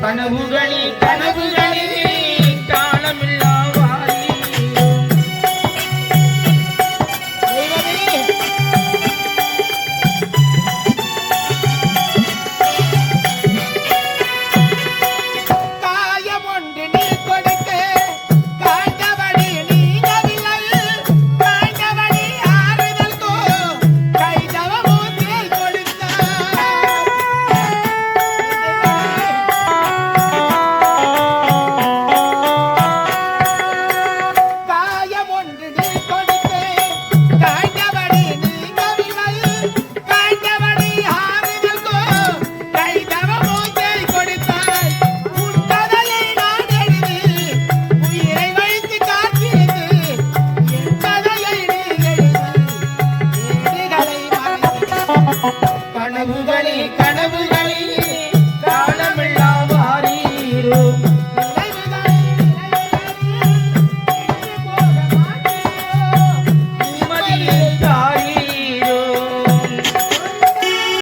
கனவுகளில் கனவுகளில் கனவுகளே கனவுகள்